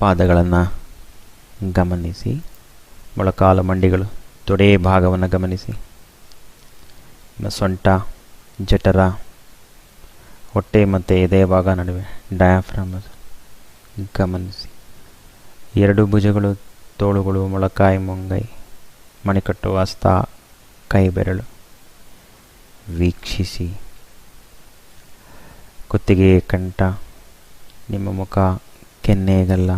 ಪಾದಗಳನ್ನು ಗಮನಿಸಿ, ಮೊಳಕಾಲು ಮಂಡಿಗಳು ತೊಡೆ ಭಾಗವನ್ನು ಗಮನಿಸಿ. ಸೊಂಟ, ಜಠರ, ಹೊಟ್ಟೆ ಮತ್ತು ಎದೆ ಭಾಗ ನಡುವೆ ಡಯಾಫ್ರಮ್ ಗಮನಿಸಿ. ಎರಡು ಭುಜಗಳು, ತೋಳುಗಳು, ಮೊಳಕಾಯಿ, ಮುಂಗೈ, ಮಣಿಕಟ್ಟು ಹಸ್ತ ಕೈ ಬೆರಳು ವೀಕ್ಷಿಸಿ. ಕುತ್ತಿಗೆ, ಕಂಠ, ನಿಮ್ಮ ಮುಖ ಕೆನ್ನೆಗಲ್ಲ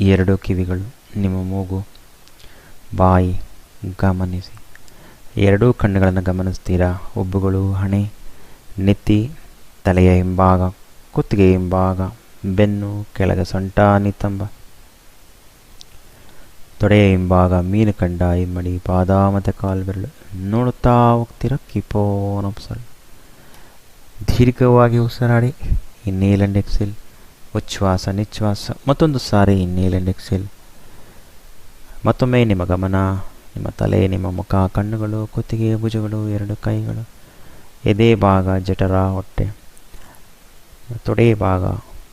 ಎರಡು ಕಿವಿಗಳು ನಿಮ್ಮ ಮೂಗು. ಬಾಯಿ, ಗಮನಿಸಿ. ಎರಡೂ ಕಣ್ಣುಗಳನ್ನು ಗಮನಿಸ್ತೀರಾ ಉಬ್ಬುಗಳು ಹಣೆ, ನೆತ್ತಿ, ತಲೆಯ ಹಿಂಭಾಗ ಕುತ್ತಿಗೆ ಹಿಂಭಾಗ, ಬೆನ್ನು, ಕೆಳಗೆ ಸೊಂಟ ನಿತ್ತಂಬ ತೊಡೆಯ ಹಿಂಭಾಗ, ಮೀನು ಕಂಡ, ಇಮ್ಮಡಿ ಪಾದ ಮತ್ತು ಕಾಲು ಬೆರಳು. ನೋಡುತ್ತಾ ಹೋಗ್ತೀರ ಕಿಪೋನ್ ಉಪ್ಸಲ್ ದೀರ್ಘವಾಗಿ ಉಸಿರಾಡಿ ಇನ್ನೇಲ್ ಅಂಡ್ ಎಕ್ಸೆಲ್. ಉಚ್ಛ್ವಾಸ ನಿಚ್ಛ್ವಾಸ, ಮತ್ತೊಂದು ಸಾರಿ ಇನ್ನೇಲ್ ಎಕ್ಸೆಲ್ ಮತ್ತೊಮ್ಮೆ ನಿಮ್ಮ ಗಮನ, ನಿಮ್ಮ ತಲೆ, ನಿಮ್ಮ ಮುಖ, ಕಣ್ಣುಗಳು, ಕುತ್ತಿಗೆ, ಭುಜಗಳು, ಎರಡು ಕೈಗಳು, ಎದೆ ಭಾಗ, ಜಠರ, ಹೊಟ್ಟೆ, ತೊಡೆ ಭಾಗ,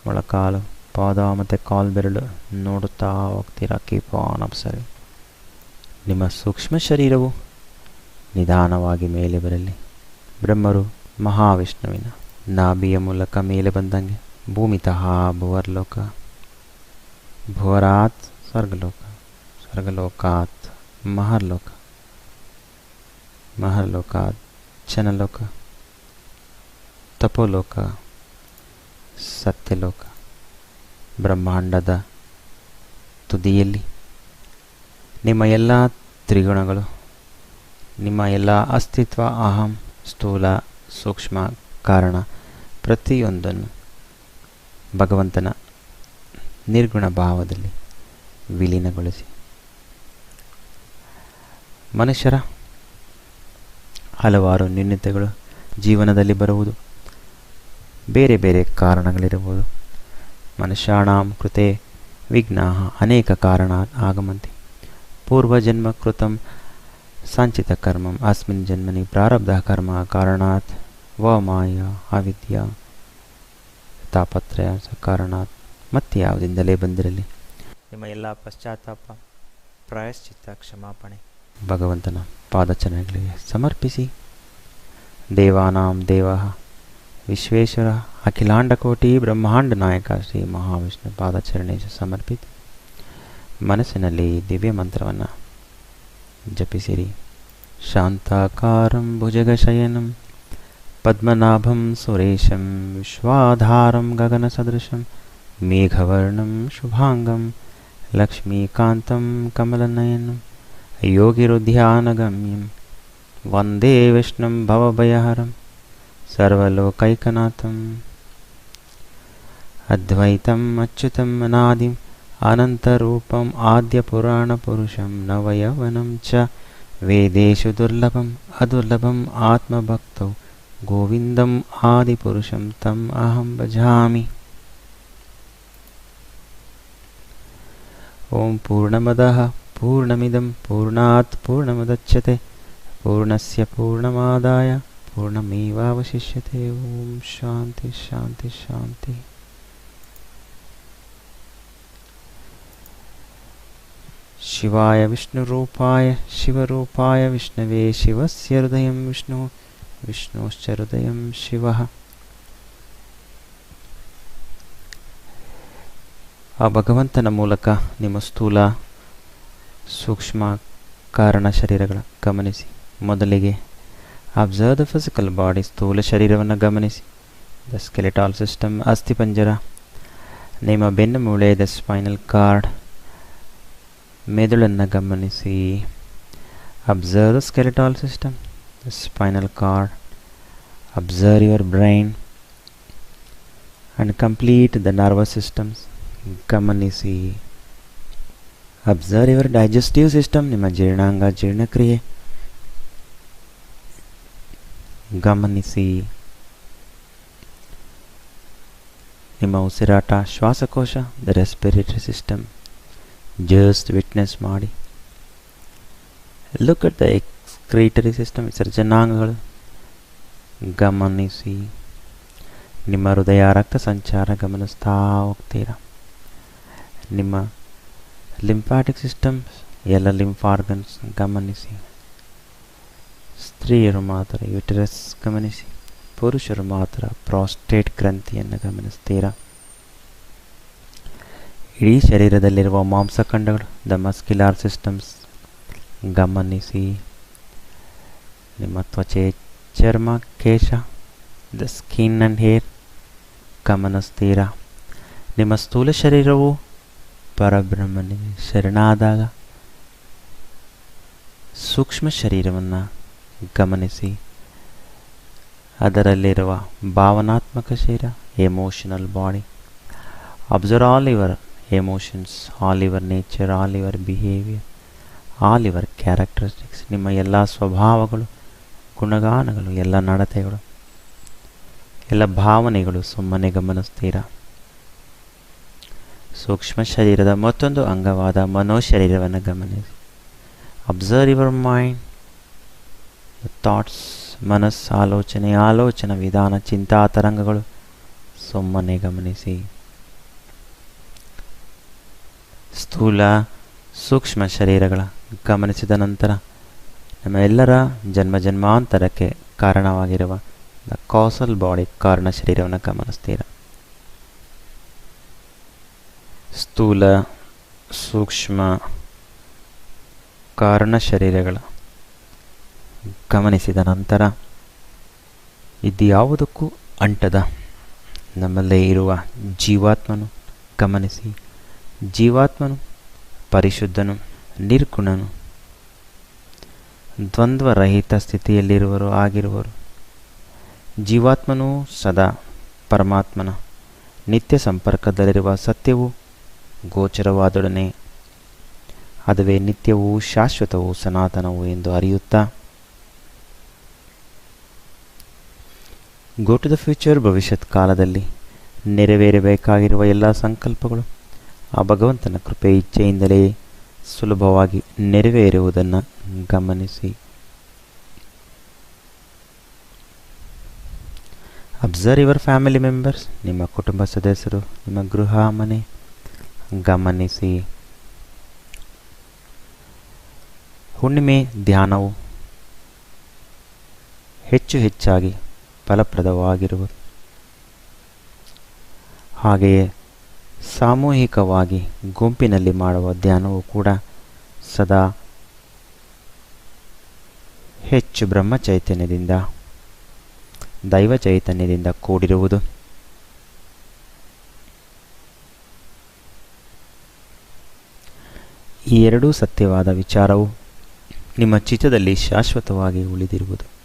ಮೊಳಕಾಲು, ಪಾದ ಮತ್ತು ಕಾಲು ಬೆರಳು ನೋಡುತ್ತಾ ಹೋಗ್ತೀರಾ? ಕೀಪ್ ಆನ್ ಅಪ್ಸರಿ ನಿಮ್ಮ ಸೂಕ್ಷ್ಮ ಶರೀರವು ನಿಧಾನವಾಗಿ ಮೇಲೆ ಬರಲಿ. ಬ್ರಹ್ಮರು ಮಹಾವಿಷ್ಣುವಿನ ನಾಭಿಯ ಮೂಲಕ ಮೇಲೆ ಬಂದಂಗೆ. ಭೂಮಿತಃ ಭುವರ್ಲೋಕ ಭುವರಾತ್ ಸ್ವರ್ಗಲೋಕ ಸ್ವರ್ಗಲೋಕಾತ್ ಮಹರ್ಲೋಕ ಮಹರ್ಲೋಕಾತ್ ಚನಲೋಕ ತಪೋಲೋಕ ಸತ್ಯಲೋಕ ಬ್ರಹ್ಮಾಂಡದ ತುದಿಯಲ್ಲಿ. ನಿಮ್ಮ ಎಲ್ಲ ತ್ರಿಗುಣಗಳು, ನಿಮ್ಮ ಎಲ್ಲ ಅಸ್ತಿತ್ವ, ಅಹಂ, ಸ್ಥೂಲ, ಸೂಕ್ಷ್ಮ ಕಾರಣ ಪ್ರತಿಯೊಂದನ್ನು ಭಗವಂತನ ನಿರ್ಗುಣ ಭಾವದಲ್ಲಿ ವಿಲೀನಗೊಳಿಸಿ. ಮನುಷ್ಯರ ಹಲವಾರು ನ್ಯೂನ್ಯತೆಗಳು ಜೀವನದಲ್ಲಿ ಬರುವುದು, ಬೇರೆ ಬೇರೆ ಕಾರಣಗಳಿರಬಹುದು. ಮನುಷ್ಯಾಣಾಂ ಕೃತೆ ವಿಘ್ನಾ ಅನೇಕ ಕಾರಣ ಆಗಮಂತಿ. ಸಂಚಿತ ಕರ್ಮಂ, ಅಸ್ಮಿನ್ ಜನ್ಮನಿ ಪ್ರಾರಬ್ಧ ಕರ್ಮ ಕಾರಣಾತ್ ವ ಮಾಯ ಅವಿದ್ಯ. ತಾಪತ್ರಯ ಕಾರಣಾತ್ ಮತ್ತೆ ಯಾವುದಿಂದಲೇ ಬಂದಿರಲಿ. ನಿಮ್ಮ ಎಲ್ಲ ಪಶ್ಚಾತ್ತಾಪ ಪ್ರಾಯಶ್ಚಿತ್ತ ಕ್ಷಮಾಪಣೆ. ಭಗವಂತನ ಪಾದಚರಣೆಗಳಿಗೆ ಸಮರ್ಪಿಸಿ. ದೇವಾನಾಂ ದೇವ. ವಿಶ್ವೇಶ್ವರ ಅಖಿಲಾಂಡಕೋಟಿ ಬ್ರಹ್ಮಾಂಡ ನಾಯಕ ಶ್ರೀ ಮಹಾವಿಷ್ಣು ಪಾದಚರಣೆ ಸಮರ್ಪಿತ. ಮನಸ್ಸಿನಲ್ಲಿ ದಿವ್ಯ ಮಂತ್ರವನ್ನು ಜಪಿಸಿರಿ. ಶಾಂತಾಕಾರಂ ಭುಜಗಶಯನಂ. पद्मनाभं सुरेशं विश्वाधारं गगनसदृशं मेघवर्णं शुभाङ्गं लक्ष्मीकान्तं कमलनयनं योगिरुध्यानगम्यं वन्दे विष्णुं भवभयहरं सर्वलोकैकनाथम् अद्वैतम् अच्युतम् अनादिम् अनन्तरूपम् आद्यपुराणपुरुषं नवयवनं च वेदेषु दुर्लभम् अदुर्लभम् आत्मभक्तौ गोविन्दम् आदिपुरुषं तम् अहं भजामि। ॐ पूर्णमदः पूर्णमिदं पूर्णात् पूर्णमुदच्छते पूर्णस्य पूर्णमादाय पूर्णमेवावशिष्यते। ॐ शान्ति शान्ति शान्ति। शिवाय विष्णुरूपाय शिवरूपाय विष्णवे शिवस्य हृदयं विष्णुः। ವಿಷ್ಣುಶ್ಚ ಹೃದಯ ಶಿವ ಆ ಭಗವಂತನ ಮೂಲಕ ನಿಮ್ಮ ಸ್ಥೂಲ ಸೂಕ್ಷ್ಮ ಕಾರಣ ಶರೀರಗಳ ಗಮನಿಸಿ. ಮೊದಲಿಗೆ ಅಬ್ಸರ್ವ್ ದ ಫಿಸಿಕಲ್ ಬಾಡಿ ಸ್ಥೂಲ ಶರೀರವನ್ನು ಗಮನಿಸಿ. ದ ಸ್ಕೆಲೆಟಾಲ್ ಸಿಸ್ಟಮ್ ಅಸ್ಥಿಪಂಜರ ನಿಮ್ಮ ಬೆನ್ನು ಮೂಳೆ ದ ಸ್ಪೈನಲ್ ಕಾರ್ಡ್ ಮೆದುಳನ್ನು ಗಮನಿಸಿ. Observe the skeletal system the spinal cord observe your brain and complete the nervous systems ಗಮನಿಸಿ ಅಬ್ಸರ್ವ್ ಯುವರ್ ಡೈಜೆಸ್ಟಿವ್ ಸಿಸ್ಟಮ್ ನಿಮ್ಮ ಜೀರ್ಣಾಂಗ ಜೀರ್ಣಕ್ರಿಯೆ ಗಮನಿಸಿ ನಿಮ್ಮ ಉಸಿರಾಟ ಶ್ವಾಸಕೋಶ the respiratory system just witness ಮಾಡಿ look at the excretory system ವಿಸರ್ಜನಾಂಗಗಳು ಗಮನಿಸಿ ನಿಮ್ಮ ಹೃದಯ ರಕ್ತ ಸಂಚಾರ ಗಮನಿಸ್ತಾ ಹೋಗ್ತೀರಾ ನಿಮ್ಮ ಲಿಂಫ್ಯಾಟಿಕ್ ಸಿಸ್ಟಮ್ಸ್ ಎಲ್ಲ ಲಿಂಫ್ ಆರ್ಗನ್ಸ್ ಗಮನಿಸಿ ಸ್ತ್ರೀಯರು ಮಾತ್ರ ಯುಟರಸ್ ಗಮನಿಸಿ ಪುರುಷರು ಮಾತ್ರ ಪ್ರಾಸ್ಟೇಟ್ ಗ್ರಂಥಿಯನ್ನು ಗಮನಿಸ್ತೀರಾ ಇಡೀ ಶರೀರದಲ್ಲಿರುವ ಮಾಂಸಖಂಡಗಳು ದ ಮಸ್ಕ್ಯುಲಾರ್ ಸಿಸ್ಟಮ್ಸ್ ಗಮನಿಸಿ. ನಿಮ್ಮ ತ್ವಚೆ ಚರ್ಮ, ಕೇಶ ದ ಸ್ಕಿನ್ ಆ್ಯಂಡ್ ಹೇರ್ ಗಮನಿಸ್ತೀರಾ ನಿಮ್ಮ ಸ್ಥೂಲ ಶರೀರವು ಪರಬ್ರಹ್ಮನಿಗೆ ಶರಣಾದಾಗ ಸೂಕ್ಷ್ಮ ಶರೀರವನ್ನು ಗಮನಿಸಿ. ಅದರಲ್ಲಿರುವ ಭಾವನಾತ್ಮಕ ಶರೀರ emotional body observe all your emotions all your nature all your behaviour all your characteristics ನಿಮ್ಮ ಎಲ್ಲ ಸ್ವಭಾವಗಳು, ಗುಣಗಾನಗಳು, ಎಲ್ಲ ನಡತೆಗಳು, ಎಲ್ಲ ಭಾವನೆಗಳು, ಸುಮ್ಮನೆ ಗಮನಿಸ್ತೀರಾ? ಸೂಕ್ಷ್ಮ ಶರೀರದ ಮತ್ತೊಂದು ಅಂಗವಾದ ಮನೋಶರೀರವನ್ನು ಗಮನಿಸಿ. ಅಬ್ಸರ್ವ್ ಯುವರ್ ಮೈಂಡ್ ಥಾಟ್ಸ್ ಮನಸ್ಸು, ಆಲೋಚನೆ, ಆಲೋಚನಾ ವಿಧಾನ, ಚಿಂತಾ, ತರಂಗಗಳು, ಸುಮ್ಮನೆ ಗಮನಿಸಿ. ಸ್ಥೂಲ ಸೂಕ್ಷ್ಮ ಶರೀರಗಳ ಗಮನಿಸಿದ ನಂತರ ನಮ್ಮ ಎಲ್ಲರ ಜನ್ಮ ಜನ್ಮಾಂತರಕ್ಕೆ ಕಾರಣವಾಗಿರುವ ದ ಕಾಸಲ್ ಬಾಡಿ ಕಾರಣ ಶರೀರವನ್ನು ಗಮನಿಸ್ತೀರ? ಸ್ಥೂಲ, ಸೂಕ್ಷ್ಮ ಕಾರಣ ಶರೀರಗಳ ಗಮನಿಸಿದ ನಂತರ ಇದ್ಯಾವುದಕ್ಕೂ ಅಂಟದ ನಮ್ಮಲ್ಲೇ ಇರುವ ಜೀವಾತ್ಮನು ಗಮನಿಸಿ ಜೀವಾತ್ಮನು ಪರಿಶುದ್ಧನು, ನಿರ್ಗುಣನು. ದ್ವಂದ್ವರಹಿತ ಸ್ಥಿತಿಯಲ್ಲಿರುವರು ಆಗಿರುವರು. ಜೀವಾತ್ಮನೂ ಸದಾ ಪರಮಾತ್ಮನ. ನಿತ್ಯ ಸಂಪರ್ಕದಲ್ಲಿರುವ ಸತ್ಯವು ಗೋಚರವಾದೊಡನೆ. ಅದುವೇ ನಿತ್ಯವೂ ಶಾಶ್ವತವೂ ಸನಾತನವು ಎಂದು ಅರಿಯುತ್ತಾ. ಗೋ ಟು ದ ಫ್ಯೂಚರ್ ಭವಿಷ್ಯತ್ ಕಾಲದಲ್ಲಿ ನೆರವೇರಬೇಕಾಗಿರುವ ಎಲ್ಲ ಸಂಕಲ್ಪಗಳು. ಆ ಭಗವಂತನ ಕೃಪೆ, ಇಚ್ಛೆಯಿಂದಲೇ ಸುಲಭವಾಗಿ ನೆರವೇರುವುದನ್ನು ಗಮನಿಸಿ. ಅಬ್ಸರ್ವ್ ಯುವರ್ ಫ್ಯಾಮಿಲಿ ಮೆಂಬರ್ಸ್ ನಿಮ್ಮ ಕುಟುಂಬ ಸದಸ್ಯರು, ನಿಮ್ಮ ಗೃಹ ಮನೆ, ಗಮನಿಸಿ. ಹುಣ್ಣಿಮೆ ಧ್ಯಾನವು ಹೆಚ್ಚು ಹೆಚ್ಚಾಗಿ ಫಲಪ್ರದವಾಗಿರುವುದು. ಹಾಗೆಯೇ ಸಾಮೂಹಿಕವಾಗಿ ಗುಂಪಿನಲ್ಲಿ ಮಾಡುವ ಧ್ಯಾನವು ಕೂಡ ಸದಾ ಹೆಚ್ಚು ಬ್ರಹ್ಮ ಚೈತನ್ಯದಿಂದ ದೈವ ಚೈತನ್ಯದಿಂದ ಕೂಡಿರುವುದು. ಈ ಎರಡೂ ಸತ್ಯವಾದ ವಿಚಾರವು ನಿಮ್ಮ ಚಿತ್ತದಲ್ಲಿ ಶಾಶ್ವತವಾಗಿ ಉಳಿದಿರುವುದು.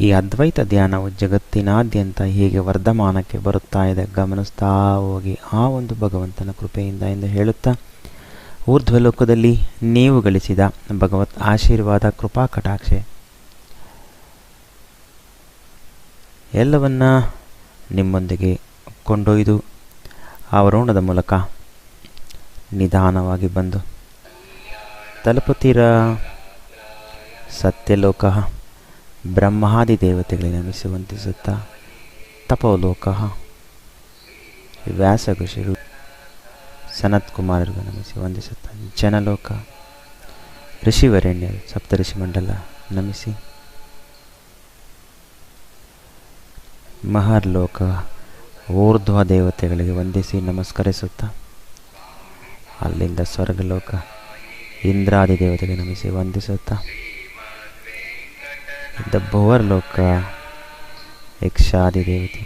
ಈ ಅದ್ವೈತ ಧ್ಯಾನವು ಜಗತ್ತಿನಾದ್ಯಂತ ಹೇಗೆ ವರ್ಧಮಾನಕ್ಕೆ ಬರುತ್ತಾ ಇದೆ ಗಮನಿಸ್ತಾ ಹೋಗಿ ಆ ಒಂದು ಭಗವಂತನ ಕೃಪೆಯಿಂದ ಎಂದು ಹೇಳುತ್ತಾ ಊರ್ಧ್ವಲೋಕದಲ್ಲಿ ನೀವು ಗಳಿಸಿದ ಭಗವತ್ ಆಶೀರ್ವಾದ, ಕೃಪಾ, ಕಟಾಕ್ಷೆ, ಎಲ್ಲವನ್ನ ನಿಮ್ಮೊಂದಿಗೆ ಕೊಂಡೊಯ್ದು ಆವರೋಣದ ಮೂಲಕ ನಿಧಾನವಾಗಿ ಬಂದು ತಲುಪುತ್ತೀರ? ಸತ್ಯಲೋಕ. ಬ್ರಹ್ಮಾದಿ ದೇವತೆಗಳಿಗೆ ನಮಿಸುವಂತಿಸುತ್ತಾ ತಪೋಲೋಕ ವ್ಯಾಸ ಸನತ್ ಕುಮಾರರಿಗೂ ನಮಿಸಿ ವಂದಿಸುತ್ತಾ ಜನಲೋಕ ಋಷಿವರೆಣ್ಯರು ಸಪ್ತಋಷಿ ಮಂಡಲ ನಮಿಸಿ ಮಹರ್ಲೋಕ ಊರ್ಧ್ವ ದೇವತೆಗಳಿಗೆ ವಂದಿಸಿ ನಮಸ್ಕರಿಸುತ್ತಾ ಅಲ್ಲಿಂದ ಸ್ವರ್ಗಲೋಕ ಇಂದ್ರಾದಿ ದೇವತೆಗೆ ನಮಿಸಿ ವಂದಿಸುತ್ತಾ ಇದ್ದ ಭುವರ್ಲೋಕ ಯಕ್ಷಾದಿ ದೇವತೆ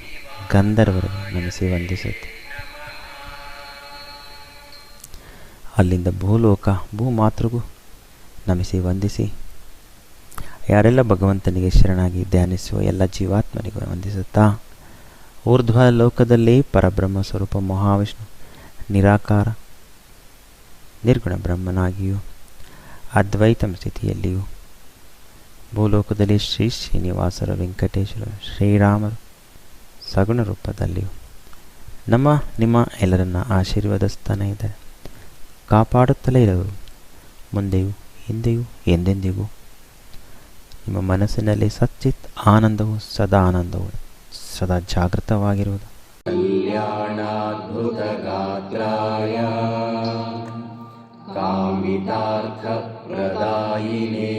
ಗಂಧರ್ವರು ನಮಿಸಿ ವಂದಿಸುತ್ತೆ. ಅಲ್ಲಿಂದ ಭೂಲೋಕ, ಭೂಮಾತೃಗೂ ನಮಿಸಿ ವಂದಿಸಿ, ಯಾರೆಲ್ಲ ಭಗವಂತನಿಗೆ ಶರಣಾಗಿ ಧ್ಯಾನಿಸುವ ಎಲ್ಲ ಜೀವಾತ್ಮನಿಗೂ ವಂದಿಸುತ್ತಾ, ಊರ್ಧ್ವ ಲೋಕದಲ್ಲಿ ಪರಬ್ರಹ್ಮ ಸ್ವರೂಪ ಮಹಾವಿಷ್ಣು ನಿರಾಕಾರ, ನಿರ್ಗುಣ ಬ್ರಹ್ಮನಾಗಿಯೂ, ಅದ್ವೈತಂ ಸ್ಥಿತಿಯಲ್ಲಿಯೂ ಭೂಲೋಕದಲ್ಲಿ ಶ್ರೀ ಶ್ರೀನಿವಾಸರು ವೆಂಕಟೇಶ್ವರ ಶ್ರೀರಾಮರು ಸಗುಣ ರೂಪದಲ್ಲಿ ನಮ್ಮ, ನಿಮ್ಮ ಎಲ್ಲರನ್ನ ಆಶೀರ್ವಾದಸ್ತಾನ ಇದೆ. ಕಾಪಾಡುತ್ತಲೇ ಇರೋರು ಮುಂದೆಯೂ ಹಿಂದೆಯೂ ಎಂದೆಂದಿಗೂ ನಿಮ್ಮ ಮನಸ್ಸಿನಲ್ಲಿ ಸಚ್ಚಿತ್ ಆನಂದವು ಸದಾ ಆನಂದವು, ಸದಾ ಜಾಗೃತವಾಗಿರುವುದು. ಕಲ್ಯಾಣಾದ್ಭುತ ಗಾತ್ರಾಯ ಕಾಮಿತಾರ್ಥ ಪ್ರದಾಯಿನೇ.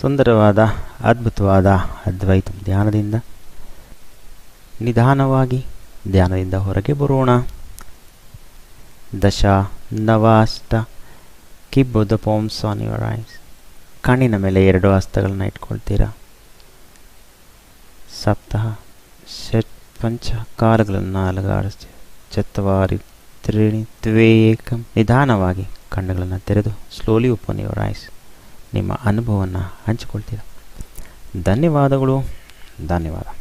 ಸುಂದರವಾದ, ಅದ್ಭುತವಾದ, ಅದ್ವೈತ ಧ್ಯಾನದಿಂದ, ನಿಧಾನವಾಗಿ ಧ್ಯಾನದಿಂದ ಹೊರಗೆ ಬರೋಣ. ದಶ ನವಾಷ್ಟ ಕಿಬ್ಬು ದ ಪೋಮ್ಸ್ ಆನ್ ಕಣ್ಣಿನ ಮೇಲೆ ಎರಡು ಹಸ್ತಗಳನ್ನ ಇಟ್ಕೊಳ್ತೀರಾ? ಸಪ್ತಹ ಷಟ್ ಪಂಚ ಕಾಲುಗಳನ್ನು ಅಲಗಾಡಿಸ್ತೀವಿ. ಚತ್ವಾರಿ ತ್ರೀಣಿ ತ್ವೇಕಂ. ನಿಧಾನವಾಗಿ ಕಣ್ಣುಗಳನ್ನು ತೆರೆದು ಸ್ಲೋಲಿ ಓಪನ್ ಯುವರ್ ಐಸ್ ನಿಮ್ಮ ಅನುಭವವನ್ನು ಹಂಚಿಕೊಳ್ತೀರಾ? ಧನ್ಯವಾದಗಳು. ಧನ್ಯವಾದ.